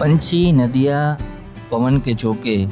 પંછી નદિયા, પવન કે ચોકે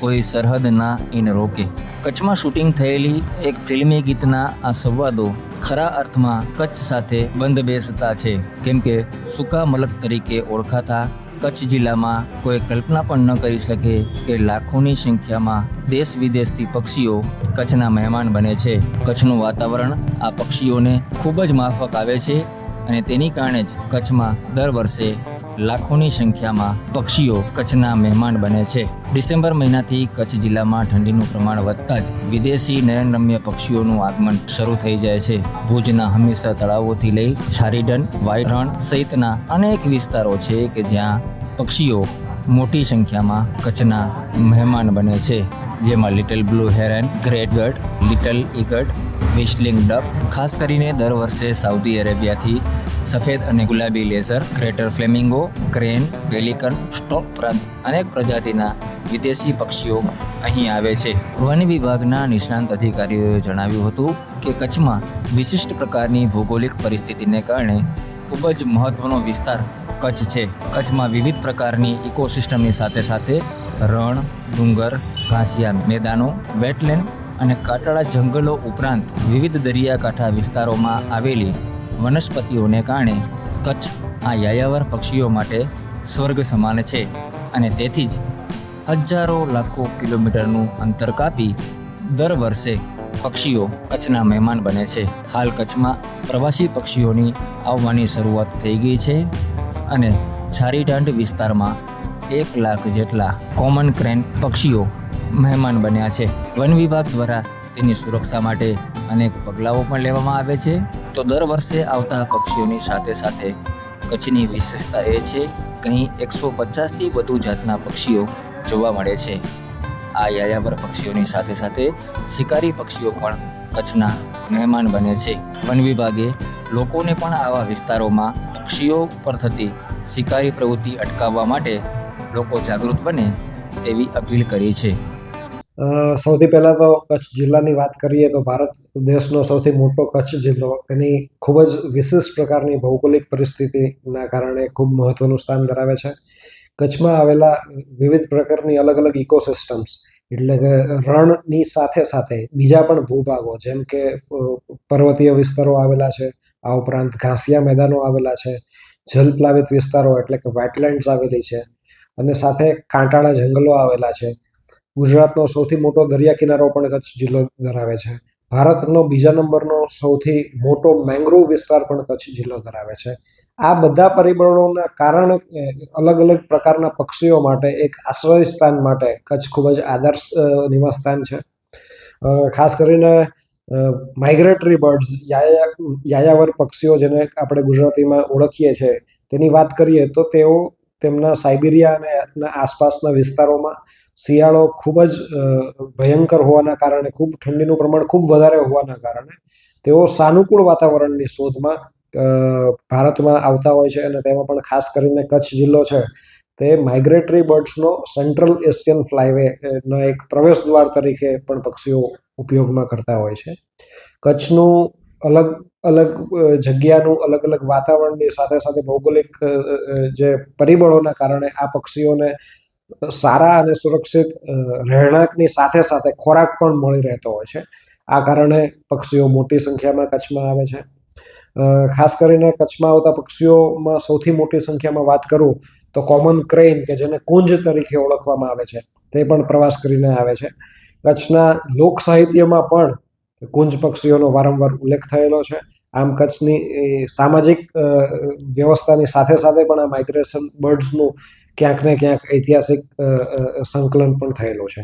કોઈ સરહદ ના ઇન રોકે. કચ્છમાં શૂટિંગ થયેલી એક ફિલ્મી ગીતના આ સંવાદો ખરા અર્થમાં કચ્છ સાથે બંધ બેસતા છે. કેમ કે સુકા મલક તરીકે ઓળખાતા કચ્છ જિલ્લામાં કોઈ કલ્પના પણ ન કરી શકે કે લાખોની સંખ્યામાં દેશ વિદેશથી પક્ષીઓ કચ્છના મહેમાન બને છે. કચ્છનું વાતાવરણ આ પક્ષીઓને ખૂબ જ માફક આવે છે અને તેની કારણે જ કચ્છમાં દર વર્ષે લાખોની સંખ્યામાં પક્ષીઓ કચ્છના મહેમાન બને છે. ડિસેમ્બર મહિનાથી કચ્છ જિલ્લામાં ઠંડીનું પ્રમાણ વધતા જ વિદેશી નયનરમ્ય પક્ષીઓનું આગમન શરૂ થઈ જાય છે. ભુજના હમીરસર તળાવોથી લઈ છારીડન વાયરણ સહિતના અનેક વિસ્તારો છે કે જ્યાં પક્ષીઓ મોટી સંખ્યામાં કચ્છના મહેમાન બને છે. જેમાં little blue heron great egret little egret whistling duck ખાસ કરીને દર વર્ષે સાઉદી અરેબિયાથી સફેદ અને ગુલાબી lesser, greater flamingo crane pelican, stork ઉપરાંત અનેક પ્રજાતિના વિદેશી પક્ષીઓ અહીં આવે છે. વન વિભાગના નિષ્ણાંત અધિકારીઓએ જણાવ્યું હતું કે કચ્છમાં વિશિષ્ટ પ્રકારની ભૌગોલિક પરિસ્થિતિને કારણે ખૂબ જ મહત્વનો વિસ્તાર કચ્છ છે. કચ્છમાં વિવિધ પ્રકારની ઇકોસિસ્ટમની સાથે સાથે રણ, ડુંગર ઘાસિયા મેદાનો, વેટલેન્ડ અને કાટાળા જંગલો ઉપરાંત વિવિધ દરિયાકાંઠા વિસ્તારોમાં આવેલી વનસ્પતિઓને કારણે કચ્છ આ યાયાવર પક્ષીઓ માટે સ્વર્ગ સમાન છે અને તેથી જ હજારો લાખો કિલોમીટરનું અંતર કાપી દર વર્ષે પક્ષીઓ કચ્છના મહેમાન બને છે. હાલ કચ્છમાં પ્રવાસી પક્ષીઓની આવવાની શરૂઆત થઈ ગઈ છે અને છારીટાંડ વિસ્તારમાં એક લાખ જેટલા કોમન ક્રેન પક્ષીઓ મહેમાન બન્યા છે. વન વિભાગ દ્વારા તેની સુરક્ષા માટે અનેક પગલાઓ પણ લેવામાં આવે છે. તો દર વર્ષે આવતા પક્ષીઓની સાથે સાથે કચ્છની વિશેષતા એ છે કે અહીં એકસો પચાસથી વધુ જાતના પક્ષીઓ જોવા મળે છે. આ યાયાવર પક્ષીઓની સાથે સાથે શિકારી પક્ષીઓ પણ કચ્છના મહેમાન બને છે. વન વિભાગે લોકોને પણ આવા વિસ્તારોમાં પક્ષીઓ પર થતી શિકારી પ્રવૃત્તિ અટકાવવા માટે લોકો જાગૃત બને તેવી અપીલ કરી છે. સૌથી પહેલાં તો કચ્છ જિલ્લાની વાત કરીએ તો ભારત દેશનો સૌથી મોટો કચ્છ જિલ્લો. તેની ખૂબ જ વિશિષ્ટ પ્રકારની ભૌગોલિક પરિસ્થિતિના કારણે ખૂબ મહત્ત્વનું સ્થાન ધરાવે છે. કચ્છમાં આવેલા વિવિધ પ્રકારની અલગ અલગ ઇકોસિસ્ટમ્સ એટલે કે રણની સાથે સાથે બીજા પણ ભૂભાગો જેમ કે પર્વતીય વિસ્તારો આવેલા છે, આ ઉપરાંત ઘાસિયા મેદાનો આવેલા છે, જલપ્લાવિત વિસ્તારો એટલે કે વેટલેન્ડ્સ આવેલી છે અને સાથે કાંટાળા જંગલો આવેલા છે. ગુજરાતનો સૌથી મોટો દરિયા કિનારો પણ કચ્છ જિલ્લો ધરાવે છે. ભારતનો બીજા નંબરનો સૌથી મોટો મેંગ્રોવ વિસ્તાર પણ કચ્છ જિલ્લો ધરાવે છે. આ બધા પરિબળોના કારણે અલગ અલગ પ્રકારના પક્ષીઓ માટે એક આશ્રય સ્થાન માટે કચ્છ ખૂબ જ આદર્શ નિવાસ સ્થાન છે. ખાસ કરીને માઇગ્રેટરી બર્ડ્સ યાયાવર પક્ષીઓ જેને આપણે ગુજરાતીમાં ઓળખીએ છીએ, તેની વાત કરીએ તો તેઓ તેમના સાઇબિરિયા અને આસપાસના વિસ્તારોમાં શિયાળો ખૂબ જ ભયંકર હોવાના કારણે, ખૂબ ઠંડીનું પ્રમાણ ખૂબ વધારે હોવાના કારણે તેઓ સાનુકૂળ વાતાવરણની શોધમાં ભારતમાં આવતા હોય છે અને તેમાં પણ ખાસ કરીને કચ્છ જિલ્લો છે, તે માઇગ્રેટરી બર્ડ્સનો સેન્ટ્રલ એશિયન ફ્લાયવેનો એક પ્રવેશ દ્વાર તરીકે પણ પક્ષીઓ ઉપયોગમાં કરતા હોય છે. કચ્છનું અલગ અલગ જગ્યાનું અલગ અલગ વાતાવરણની સાથે સાથે ભૌગોલિક જે પરિબળોના કારણે આ પક્ષીઓને સારા અને સુરક્ષિત રહેણાંકની સાથે સાથે ખોરાક પણ મળી રહેતો હોય છે. આ કારણે પક્ષીઓ મોટી સંખ્યામાં કચ્છમાં આવે છે. ખાસ કરીને કચ્છમાં આવતા પક્ષીઓમાં સૌથી મોટી સંખ્યામાં વાત કરું તો કોમન ક્રેઇન કે જેને કુંજ તરીકે ઓળખવામાં આવે છે, તે પણ પ્રવાસ કરીને આવે છે. કચ્છના લોક સાહિત્યમાં પણ કુંજ પક્ષીઓનો વારંવાર ઉલ્લેખ થયેલો છે. આમ કચ્છની સામાજિક વ્યવસ્થાની સાથે સાથે પણ આ માઇગ્રેશન બર્ડ્સનું ક્યાંક ને ક્યાંક ઐતિહાસિક સંકલન પણ થયેલું છે.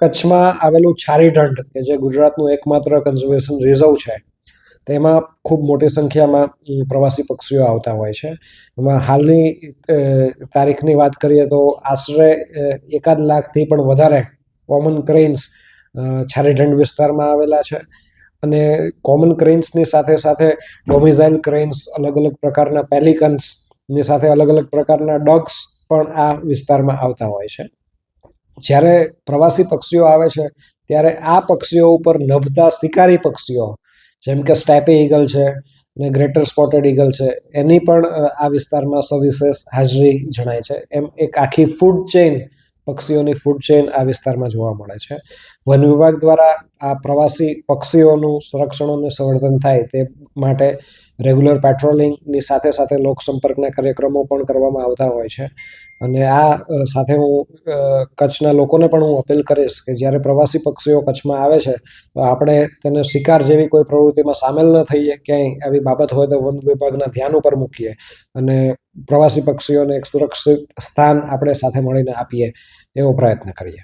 કચ્છમાં આવેલું છારીઢંઢ કે જે ગુજરાતનું એકમાત્ર કન્ઝર્વેશન રિઝર્વ છે, તેમાં ખૂબ મોટી સંખ્યામાં પ્રવાસી પક્ષીઓ આવતા હોય છે. એમાં હાલની તારીખની વાત કરીએ તો આશરે એકાદ લાખથી પણ વધારે કોમન ક્રેન્સ છારીઢંડ વિસ્તારમાં આવેલા છે. અને કોમન ક્રેન્સની સાથે સાથે ડોમિઝાઇલ ક્રેન્સ અલગ અલગ પ્રકારના પેલિકન્સ ની સાથે અલગ અલગ પ્રકારના ડોગ્સ પણ આ વિસ્તારમાં આવતા હોય છે. જ્યારે પ્રવાસી પક્ષીઓ આવે છે, ત્યારે આ પક્ષીઓ ઉપર નભતા શિકારી પક્ષીઓ, જેમ કે સ્ટેપી ઈગલ છે અને ગ્રેટર સ્પોટેડ ઈગલ છે, એની પણ આ વિસ્તારમાં સવિશેષ હાજરી જણાય છે. એમ એક આખી ફૂડ ચેઇન પક્ષીઓની ફૂડ ચેઇન આ વિસ્તારમાં જોવા મળે છે. વન વિભાગ દ્વારા આ પ્રવાસી પક્ષીઓનું સંરક્ષણ અને સંવર્ધન થાય તે માટે રેગ્યુલર પેટ્રોલિંગની સાથે સાથે લોકસંપર્કના કાર્યક્રમો પણ કરવામાં આવતા હોય છે. અને આ સાથે હું કચ્છના લોકોને પણ હું અપીલ કરીશ કે જ્યારે પ્રવાસી પક્ષીઓ કચ્છમાં આવે છે, તો આપણે તેને શિકાર જેવી કોઈ પ્રવૃત્તિમાં સામેલ ન થઈએ, ક્યાંય આવી બાબત હોય તો વન વિભાગના ધ્યાન ઉપર મૂકીએ અને પ્રવાસી પક્ષીઓને એક સુરક્ષિત સ્થાન આપણે સાથે મળીને આપીએ એવો પ્રયત્ન કરીએ.